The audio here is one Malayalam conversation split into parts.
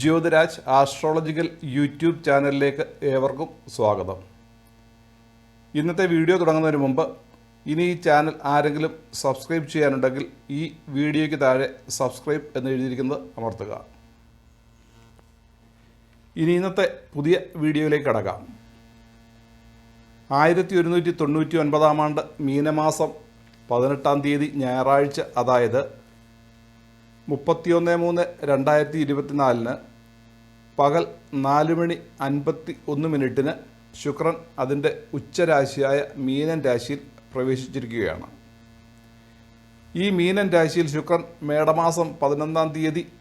ജ്യോതിരാജ് ആസ്ട്രോളജിക്കൽ യൂട്യൂബ് ചാനലിലേക്ക് ഏവർക്കും സ്വാഗതം. ഇന്നത്തെ വീഡിയോ തുടങ്ങുന്നതിന് മുമ്പ് ഇനി ഈ ചാനൽ ആരെങ്കിലും സബ്സ്ക്രൈബ് ചെയ്യാനുണ്ടെങ്കിൽ ഈ വീഡിയോയ്ക്ക് താഴെ സബ്സ്ക്രൈബ് എന്ന് എഴുതിയിരിക്കുന്നത് അമർത്തുക. ഇനി ഇന്നത്തെ പുതിയ വീഡിയോയിലേക്ക് കടക്കാം. ആയിരത്തി ഒരുന്നൂറ്റി തൊണ്ണൂറ്റി ഒൻപതാം ആണ്ട് മീനമാസം പതിനെട്ടാം തീയതി ഞായറാഴ്ച അതായത് മുപ്പത്തിയൊന്ന് മൂന്ന് രണ്ടായിരത്തി ഇരുപത്തിനാലിന് പകൽ നാല് മണി അൻപത്തി ഒന്ന് മിനിറ്റിന് ശുക്രൻ അതിന്റെ ഉച്ചരാശിയായ മീനൻ രാശിയിൽ പ്രവേശിച്ചിരിക്കുകയാണ്. ഈ മീനൻ രാശിയിൽ ശുക്രൻ മേടമാസം പതിനൊന്നാം തീയതി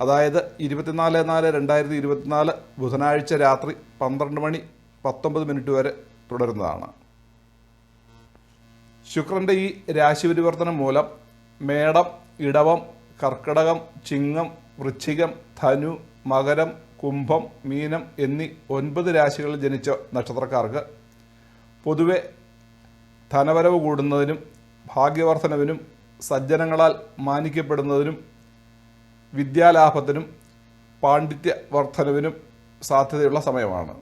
അതായത് ഇരുപത്തിനാല് നാല് രണ്ടായിരത്തി ഇരുപത്തിനാല് ബുധനാഴ്ച രാത്രി പന്ത്രണ്ട് മണി പത്തൊമ്പത് മിനിറ്റ് വരെ തുടരുന്നതാണ്. ശുക്രന്റെ ഈ രാശി പരിവർത്തനം മൂലം മേടം ഇടവം കർക്കിടകം ചിങ്ങം വൃശ്ചികം ധനു മകരം കുംഭം മീനം എന്നീ ഒൻപത് രാശികളിൽ ജനിച്ച നക്ഷത്രക്കാർക്ക് പൊതുവെ ധനവരവ് കൂടുന്നതിനും ഭാഗ്യവർദ്ധനവിനും സജ്ജനങ്ങളാൽ മാനിക്കപ്പെടുന്നതിനും വിദ്യാലാഭത്തിനും പാണ്ഡിത്യ വർധനവിനും സാധ്യതയുള്ള സമയമാണ്.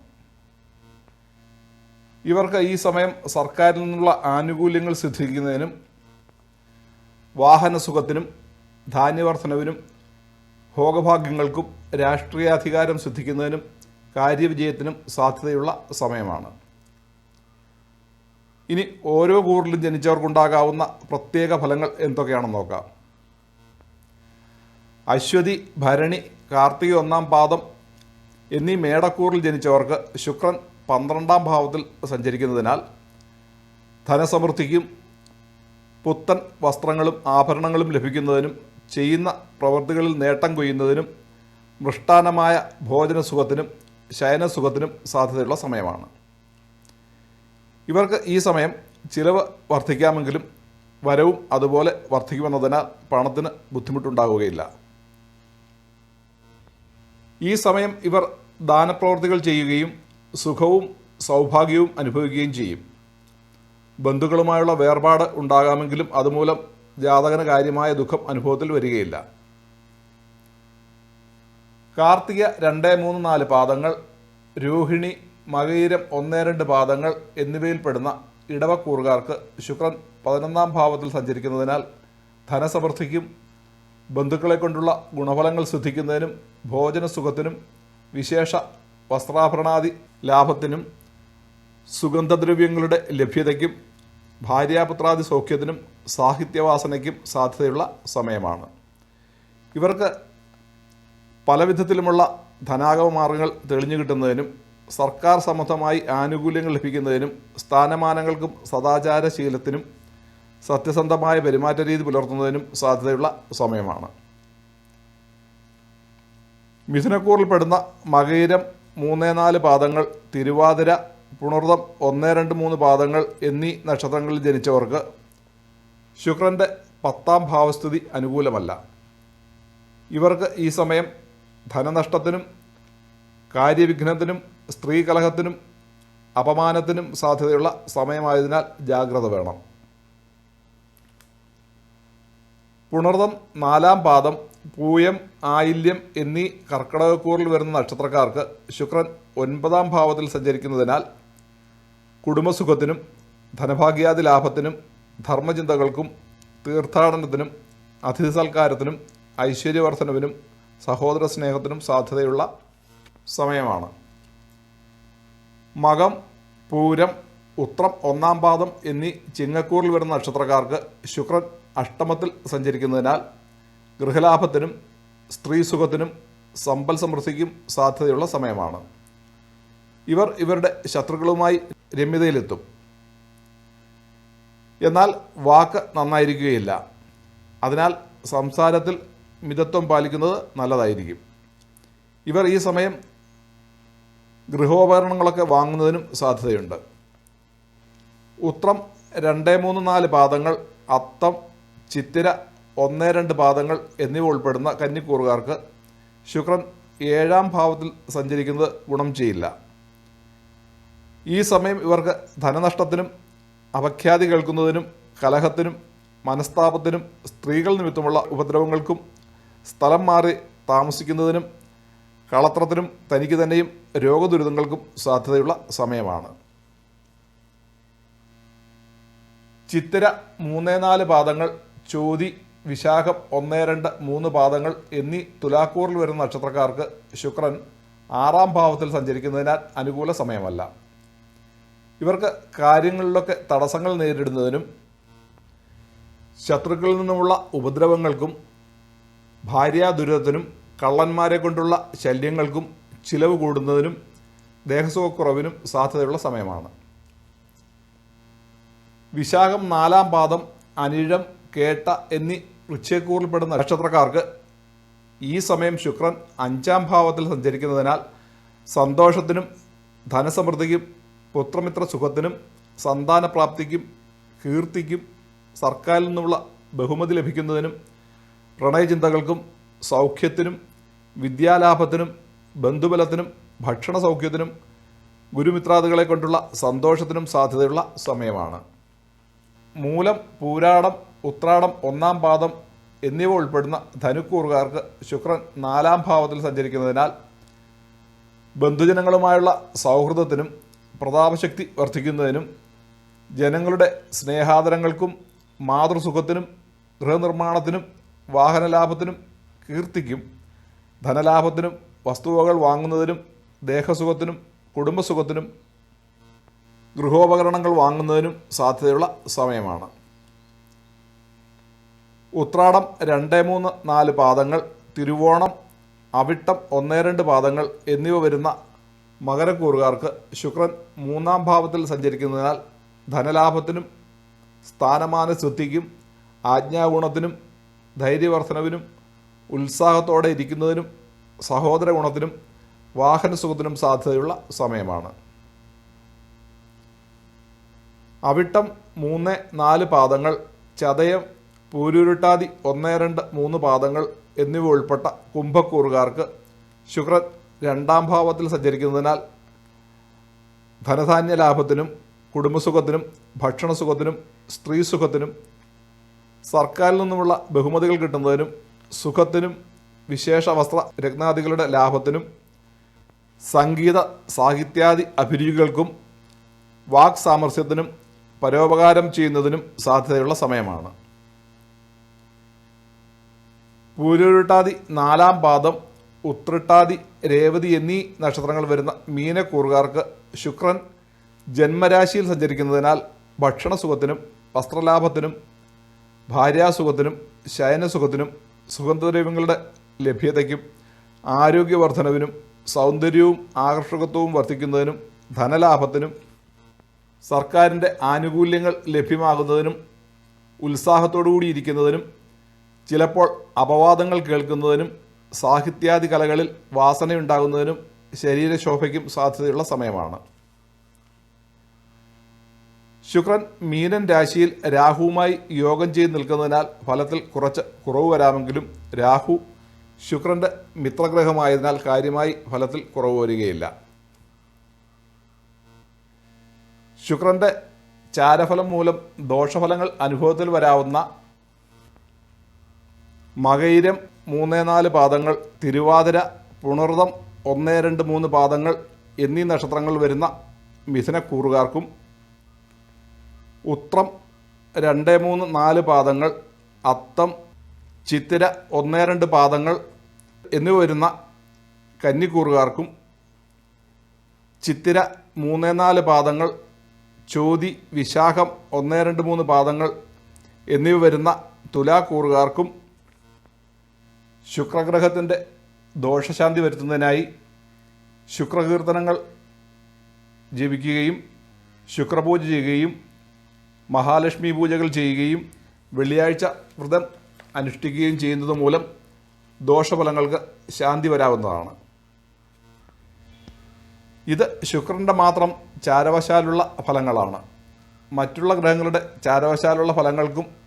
ഇവർക്ക് ഈ സമയം സർക്കാരിൽ നിന്നുള്ള ആനുകൂല്യങ്ങൾ സിദ്ധിക്കുന്നതിനും വാഹനസുഖത്തിനും ധാന്യവർദ്ധനവിനും ഭോഗഭാഗ്യങ്ങൾക്കും രാഷ്ട്രീയാധികാരം സിദ്ധിക്കുന്നതിനും കാര്യവിജയത്തിനും സാധ്യതയുള്ള സമയമാണ്. ഇനി ഓരോ കൂറിലും ജനിച്ചവർക്കുണ്ടാകാവുന്ന പ്രത്യേക ഫലങ്ങൾ എന്തൊക്കെയാണെന്ന് നോക്കാം. അശ്വതി ഭരണി കാർത്തിക ഒന്നാം പാദം എന്നീ മേടക്കൂറിൽ ജനിച്ചവർക്ക് ശുക്രൻ പന്ത്രണ്ടാം ഭാവത്തിൽ സഞ്ചരിക്കുന്നതിനാൽ ധനസമൃദ്ധിക്കും പുത്തൻ വസ്ത്രങ്ങളും ആഭരണങ്ങളും ലഭിക്കുന്നതിനും ചെയ്യുന്ന പ്രവൃത്തികളിൽ നേട്ടം കൊയ്യുന്നതിനും മൃഷ്ടാനമായ ഭോജനസുഖത്തിനും ശയനസുഖത്തിനും സാധ്യതയുള്ള സമയമാണ്. ഇവർക്ക് ഈ സമയം ചിലവ് വർദ്ധിക്കാമെങ്കിലും വരവും അതുപോലെ വർദ്ധിക്കുമെന്നതിനാൽ പണത്തിന് ബുദ്ധിമുട്ടുണ്ടാകുകയില്ല. ഈ സമയം ഇവർ ദാനപ്രവർത്തികൾ ചെയ്യുകയും സുഖവും സൗഭാഗ്യവും അനുഭവിക്കുകയും ചെയ്യും. ബന്ധുക്കളുമായുള്ള വേർപാട് ഉണ്ടാകാമെങ്കിലും അതുമൂലം ജാതകന് കാര്യമായ ദുഃഖം അനുഭവത്തിൽ വരികയില്ല. കാർത്തിക രണ്ട് മൂന്ന് നാല് പാദങ്ങൾ രോഹിണി മകയിരം ഒന്ന് രണ്ട് പാദങ്ങൾ എന്നിവയിൽപ്പെടുന്ന ഇടവക്കൂറുകാർക്ക് ശുക്രൻ പതിനൊന്നാം ഭാവത്തിൽ സഞ്ചരിക്കുന്നതിനാൽ ധനസമൃദ്ധിക്കും ബന്ധുക്കളെ കൊണ്ടുള്ള ഗുണഫലങ്ങൾ സിദ്ധിക്കുന്നതിനും ഭോജനസുഖത്തിനും വിശേഷ വസ്ത്രാഭരണാദി ലാഭത്തിനും സുഗന്ധദ്രവ്യങ്ങളുടെ ലഭ്യതയ്ക്കും ഭാര്യാപുത്രാദി സൗഖ്യത്തിനും സാഹിത്യവാസനയ്ക്കും സാധ്യതയുള്ള സമയമാണ്. ഇവർക്ക് പലവിധത്തിലുമുള്ള ധനാഗമ മാർഗങ്ങൾ തെളിഞ്ഞു കിട്ടുന്നതിനും സർക്കാർ സംബന്ധമായി ആനുകൂല്യങ്ങൾ ലഭിക്കുന്നതിനും സ്ഥാനമാനങ്ങൾക്കും സദാചാരശീലത്തിനും സത്യസന്ധമായ പെരുമാറ്റ രീതി പുലർത്തുന്നതിനും സാധ്യതയുള്ള സമയമാണ്. മിഥുനക്കൂറിൽപ്പെടുന്ന മകയിരം മൂന്ന് നാല് പാദങ്ങൾ തിരുവാതിര പുണർതം ഒന്ന് രണ്ട് മൂന്ന് പാദങ്ങൾ എന്നീ നക്ഷത്രങ്ങളിൽ ജനിച്ചവർക്ക് ശുക്രന്റെ പത്താം ഭാവസ്ഥിതി അനുകൂലമല്ല. ഇവർക്ക് ഈ സമയം ധനനഷ്ടത്തിനും കാര്യവിഘ്നത്തിനും സ്ത്രീകലഹത്തിനും അപമാനത്തിനും സാധ്യതയുള്ള സമയമായതിനാൽ ജാഗ്രത വേണം. പുണർതം നാലാം പാദം പൂയം ആയില്യം എന്നീ കർക്കിടകക്കൂറിൽ വരുന്ന നക്ഷത്രക്കാർക്ക് ശുക്രൻ ഒൻപതാം ഭാവത്തിൽ സഞ്ചരിക്കുന്നതിനാൽ കുടുംബസുഖത്തിനും ധനഭാഗ്യാദി ലാഭത്തിനും ധർമ്മചിന്തകൾക്കും തീർത്ഥാടനത്തിനും അതിഥി സൽക്കാരത്തിനും ഐശ്വര്യവർദ്ധനവിനും സഹോദര സ്നേഹത്തിനും സാധ്യതയുള്ള സമയമാണ്. മകം പൂരം ഉത്രം ഒന്നാം പാദം എന്നീ ചിങ്ങക്കൂറിൽ വരുന്ന നക്ഷത്രക്കാർക്ക് ശുക്രൻ അഷ്ടമത്തിൽ സഞ്ചരിക്കുന്നതിനാൽ ഗൃഹലാഭത്തിനും സ്ത്രീ സുഖത്തിനും സമ്പൽ സമൃദ്ധിക്കും സാധ്യതയുള്ള സമയമാണ്. ഇവർ ഇവരുടെ ശത്രുക്കളുമായി രമ്യതയിലെത്തും. എന്നാൽ വാക്ക് നന്നായിരിക്കുകയില്ല. അതിനാൽ സംസാരത്തിൽ മിതത്വം പാലിക്കുന്നത് നല്ലതായിരിക്കും. ഇവർ ഈ സമയം ഗൃഹോപകരണങ്ങളൊക്കെ വാങ്ങുന്നതിനും സാധ്യതയുണ്ട്. ഉത്രം രണ്ട് മൂന്ന് നാല് പാദങ്ങൾ അത്തം ചിത്തിര ഒന്ന് രണ്ട് പാദങ്ങൾ എന്നിവ ഉൾപ്പെടുന്ന കന്നിക്കൂറുകാർക്ക് ശുക്രൻ ഏഴാം ഭാവത്തിൽ സഞ്ചരിക്കുന്നത് ഗുണം ചെയ്യില്ല. ഈ സമയം ഇവർക്ക് ധനനഷ്ടത്തിനും അപഖ്യാതി കേൾക്കുന്നതിനും കലഹത്തിനും മനസ്താപത്തിനും സ്ത്രീകൾ നിമിത്തമുള്ള ഉപദ്രവങ്ങൾക്കും സ്ഥലം മാറി താമസിക്കുന്നതിനും കളത്രത്തിനും തനിക്ക് തന്നെയും രോഗദുരിതങ്ങൾക്കും സാധ്യതയുള്ള സമയമാണ്. ചിത്തിര മൂന്ന് നാല് പാദങ്ങൾ ചോതി വിശാഖം ഒന്ന് രണ്ട് മൂന്ന് പാദങ്ങൾ എന്നീ തുലാക്കൂറിൽ വരുന്ന നക്ഷത്രക്കാർക്ക് ശുക്രൻ ആറാം ഭാവത്തിൽ സഞ്ചരിക്കുന്നതിനാൽ അനുകൂല സമയമല്ല. ഇവർക്ക് കാര്യങ്ങളിലൊക്കെ തടസ്സങ്ങൾ നേരിടുന്നതിനും ശത്രുക്കളിൽ നിന്നുമുള്ള ഉപദ്രവങ്ങൾക്കും ഭാര്യാദുരിതത്തിനും കള്ളന്മാരെ കൊണ്ടുള്ള ശല്യങ്ങൾക്കും ചിലവ് കൂടുന്നതിനും ദേഹസുഖക്കുറവിനും സാധ്യതയുള്ള സമയമാണ്. വിശാഖം നാലാം പാദം അനിഴം കേട്ട എന്നീ വൃശ്ചയക്കൂറിൽപ്പെടുന്ന നക്ഷത്രക്കാർക്ക് ഈ സമയം ശുക്രൻ അഞ്ചാം ഭാവത്തിൽ സഞ്ചരിക്കുന്നതിനാൽ സന്തോഷത്തിനും ധനസമൃദ്ധിക്കും പുത്രമിത്ര സുഖത്തിനും സന്താനപ്രാപ്തിക്കും കീർത്തിക്കും സർക്കാരിൽ നിന്നുള്ള ബഹുമതി ലഭിക്കുന്നതിനും പ്രണയചിന്തകൾക്കും സൗഖ്യത്തിനും വിദ്യാലാഭത്തിനും ബന്ധുബലത്തിനും ഭക്ഷണ സൗഖ്യത്തിനും ഗുരുമിത്രാദികളെ കൊണ്ടുള്ള സന്തോഷത്തിനും സാധ്യതയുള്ള സമയമാണ്. മൂലം പൂരാടം ഉത്രാടം ഒന്നാം പാദം എന്നിവ ഉൾപ്പെടുന്ന ധനുക്കൂറുകാർക്ക് ശുക്രൻ നാലാം ഭാവത്തിൽ സഞ്ചരിക്കുന്നതിനാൽ ബന്ധുജനങ്ങളുമായുള്ള സൗഹൃദത്തിനും പ്രതാപശക്തി വർദ്ധിക്കുന്നതിനും ജനങ്ങളുടെ സ്നേഹാദരങ്ങൾക്കും മാതൃസുഖത്തിനും ഗൃഹനിർമ്മാണത്തിനും വാഹനലാഭത്തിനും കീർത്തിക്കും ധനലാഭത്തിനും വസ്തുവകൾ വാങ്ങുന്നതിനും ദേഹസുഖത്തിനും കുടുംബസുഖത്തിനും ഗൃഹോപകരണങ്ങൾ വാങ്ങുന്നതിനും സാധ്യതയുള്ള സമയമാണ്. ഉത്രാടം രണ്ട് മൂന്ന് നാല് പാദങ്ങൾ തിരുവോണം അവിട്ടം ഒന്ന് രണ്ട് പാദങ്ങൾ എന്നിവ വരുന്ന മകരക്കൂറുകാർക്ക് ശുക്രൻ മൂന്നാം ഭാവത്തിൽ സഞ്ചരിക്കുന്നതിനാൽ ധനലാഭത്തിനും സ്ഥാനമാന ശുദ്ധിക്കും ആജ്ഞാഗുണത്തിനും ധൈര്യവർദ്ധനവിനും ഉത്സാഹത്തോടെ ഇരിക്കുന്നതിനും സഹോദര ഗുണത്തിനും വാഹനസുഖത്തിനും സാധ്യതയുള്ള സമയമാണ്. അവിട്ടം മൂന്ന് നാല് പാദങ്ങൾ ചതയം പൂരുരുട്ടാതി ഒന്ന് രണ്ട് മൂന്ന് പാദങ്ങൾ എന്നിവ ഉൾപ്പെട്ട കുംഭക്കൂറുകാർക്ക് ശുക്രൻ രണ്ടാം ഭാവത്തിൽ സഞ്ചരിക്കുന്നതിനാൽ ധനധാന്യ ലാഭത്തിനും കുടുംബസുഖത്തിനും ഭക്ഷണസുഖത്തിനും സ്ത്രീസുഖത്തിനും സർക്കാരിൽ നിന്നുമുള്ള ബഹുമതികൾ കിട്ടുന്നതിനും സുഖത്തിനും വിശേഷ വസ്ത്ര രത്നാദികളുടെ ലാഭത്തിനും സംഗീത സാഹിത്യാദി അഭിരുചികൾക്കും വാക് സാമർഥ്യത്തിനും പരോപകാരം ചെയ്യുന്നതിനും സാധ്യതയുള്ള സമയമാണ്. പൂരുരുട്ടാതി നാലാം പാദം ഉത്രട്ടാതി രേവതി എന്നീ നക്ഷത്രങ്ങൾ വരുന്ന മീനക്കൂറുകാർക്ക് ശുക്രൻ ജന്മരാശിയിൽ സഞ്ചരിക്കുന്നതിനാൽ ഭക്ഷണസുഖത്തിനും വസ്ത്രലാഭത്തിനും ഭാര്യാസുഖത്തിനും ശയനസുഖത്തിനും സുഗന്ധദ്രവ്യങ്ങളുടെ ലഭ്യതയ്ക്കും ആരോഗ്യവർദ്ധനവിനും സൗന്ദര്യവും ആകർഷകത്വവും വർദ്ധിക്കുന്നതിനും ധനലാഭത്തിനും സർക്കാരിന്റെ ആനുകൂല്യങ്ങൾ ലഭ്യമാകുന്നതിനും ഉത്സാഹത്തോടുകൂടി ഇരിക്കുന്നതിനും ചിലപ്പോൾ അപവാദങ്ങൾ കേൾക്കുന്നതിനും സാഹിത്യാദി കലകളിൽ വാസനയുണ്ടാകുന്നതിനും ശരീരശോഭയ്ക്കും സാധ്യതയുള്ള സമയമാണ്. ശുക്രൻ മീനൻ രാശിയിൽ രാഹുവുമായി യോഗം ചെയ്ത് നിൽക്കുന്നതിനാൽ ഫലത്തിൽ കുറച്ച് കുറവ് വരാമെങ്കിലും രാഹു ശുക്രന്റെ മിത്രഗ്രഹമായതിനാൽ കാര്യമായി ഫലത്തിൽ കുറവ് വരികയില്ല. ശുക്രന്റെ ചാരഫലം മൂലം ദോഷഫലങ്ങൾ അനുഭവത്തിൽ വരാവുന്ന മകയിരം മൂന്ന് നാല് പാദങ്ങൾ തിരുവാതിര പുണർതം ഒന്ന് രണ്ട് മൂന്ന് പാദങ്ങൾ എന്നീ നക്ഷത്രങ്ങൾ വരുന്ന മിഥുനക്കൂറുകാർക്കും ഉത്രം രണ്ട് മൂന്ന് നാല് പാദങ്ങൾ അത്തം ചിത്തിര ഒന്ന് രണ്ട് പാദങ്ങൾ എന്നിവ വരുന്ന കന്നിക്കൂറുകാർക്കും ചിത്തിര മൂന്ന് നാല് പാദങ്ങൾ ചോതി വിശാഖം ഒന്ന് രണ്ട് മൂന്ന് പാദങ്ങൾ എന്നിവ വരുന്ന തുലാക്കൂറുകാർക്കും ശുക്രഗ്രഹത്തിന്റെ ദോഷശാന്തി വരുത്തുന്നതിനായി ശുക്രകീർത്തനങ്ങൾ ജപിക്കുകയും ശുക്രപൂജ ചെയ്യുകയും മഹാലക്ഷ്മി പൂജകൾ ചെയ്യുകയും വെള്ളിയാഴ്ച വ്രതം അനുഷ്ഠിക്കുകയും ചെയ്യുന്നത് മൂലം ദോഷഫലങ്ങൾക്ക് ശാന്തി വരാവുന്നതാണ്. ഇത് ശുക്രന്റെ മാത്രം ചാരവശാലുള്ള ഫലങ്ങളാണ്. മറ്റുള്ള ഗ്രഹങ്ങളുടെ ചാരവശാലുള്ള ഫലങ്ങൾക്കും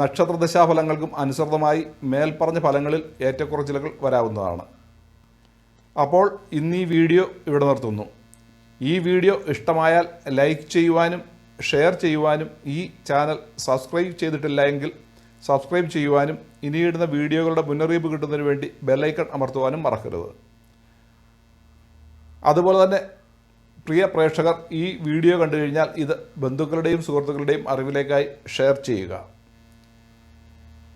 നക്ഷത്രദശാഫലങ്ങൾക്കും അനുസൃതമായി മേൽപ്പറഞ്ഞ ഫലങ്ങളിൽ ഏറ്റക്കുറച്ചിലുകൾ വരാവുന്നതാണ്. അപ്പോൾ ഇന്ന് ഈ വീഡിയോ ഇവിടെ നിർത്തുന്നു. ഈ വീഡിയോ ഇഷ്ടമായാൽ ലൈക്ക് ചെയ്യുവാനും ഷെയർ ചെയ്യുവാനും ഈ ചാനൽ സബ്സ്ക്രൈബ് ചെയ്തിട്ടില്ല എങ്കിൽ സബ്സ്ക്രൈബ് ചെയ്യുവാനും ഇനിയിടുന്ന വീഡിയോകളുടെ മുന്നറിയിപ്പ് കിട്ടുന്നതിന് വേണ്ടി ബെല്ലൈക്കൺ അമർത്തുവാനും മറക്കരുത്. അതുപോലെ തന്നെ പ്രിയ പ്രേക്ഷകർ ഈ വീഡിയോ കണ്ടു കഴിഞ്ഞാൽ ഇത് ബന്ധുക്കളുടെയും സുഹൃത്തുക്കളുടെയും അറിവിലേക്കായി ഷെയർ ചെയ്യുക.